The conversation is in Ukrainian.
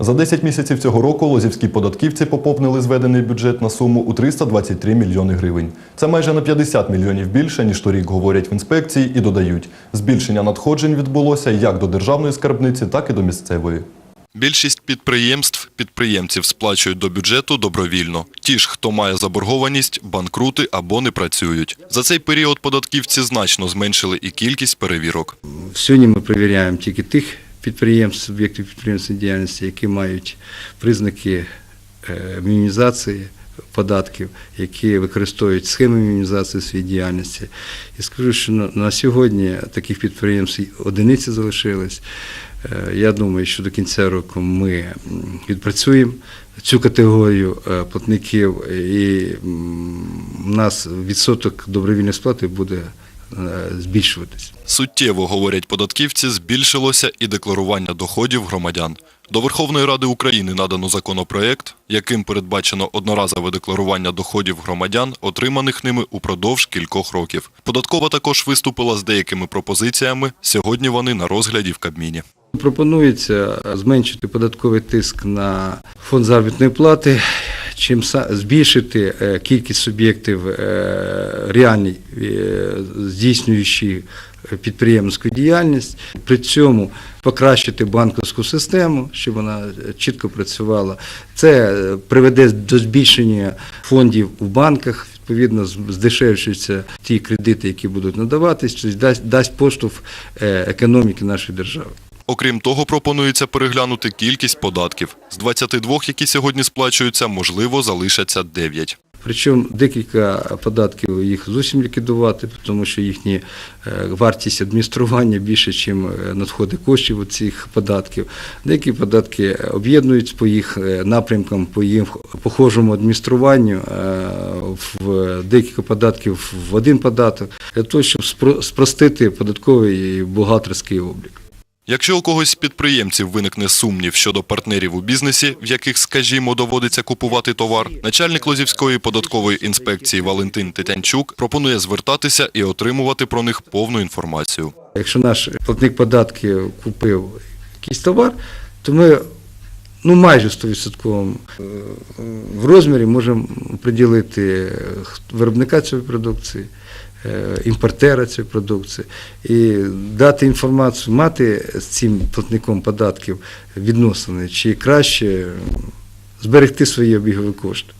За 10 місяців цього року лозівські податківці поповнили зведений бюджет на суму у 323 мільйони гривень. Це майже на 50 мільйонів більше, ніж торік говорять в інспекції і додають. Збільшення надходжень відбулося як до державної скарбниці, так і до місцевої. Більшість підприємств, підприємців сплачують до бюджету добровільно. Ті ж, хто має заборгованість, банкрути або не працюють. За цей період податківці значно зменшили і кількість перевірок. Сьогодні ми перевіряємо тільки тих підприємств, суб'єктів підприємницької діяльності, які мають признаки е, мінімізації податків, які використовують схеми мінімізації своєї діяльності. І скажу, що на, сьогодні таких підприємств одиниці залишились. Е, Я думаю, що до кінця року ми відпрацюємо цю категорію е, платників, і у нас відсоток добровільної сплати буде збільшуватись. Суттєво, говорять податківці, збільшилося і декларування доходів громадян. До Верховної Ради України надано законопроект, яким передбачено одноразове декларування доходів громадян, отриманих ними упродовж кількох років. Податкова також виступила з деякими пропозиціями. Сьогодні вони на розгляді в Кабміні. Пропонується зменшити податковий тиск на фонд заробітної плати, чим збільшити е, кількість суб'єктів е, реальні, е, здійснюючи підприємницьку діяльність, при цьому покращити банківську систему, щоб вона чітко працювала. Це приведе до збільшення фондів у банках. Відповідно, здешевшуються ті кредити, які будуть надаватись, дасть, дасть поштовх економіки нашої держави. Окрім того, пропонується переглянути кількість податків. З 22, які сьогодні сплачуються, можливо, залишаться 9. Причому декілька податків їх зовсім ліквідувати, тому що їхні е, вартість адміністрування більше, ніж надходи коштів від цих податків. Деякі податки об'єднують по їх е, напрямкам, по їх похожому адмініструванню, е, в декілька податків в один податок, для того, щоб спростити податковий і бухгалтерський облік. Якщо у когось з підприємців виникне сумнів щодо партнерів у бізнесі, в яких, скажімо, доводиться купувати товар, начальник Лозівської податкової інспекції Валентин Тетянчук пропонує звертатися і отримувати про них повну інформацію. Якщо наш платник податків купив якийсь товар, то ми ну, майже 100% е, в розмірі можемо приділити виробника цієї продукції, е, імпортера цієї продукції і дати інформацію, мати з цим платником податків відносини, чи краще зберегти свої обігові кошти.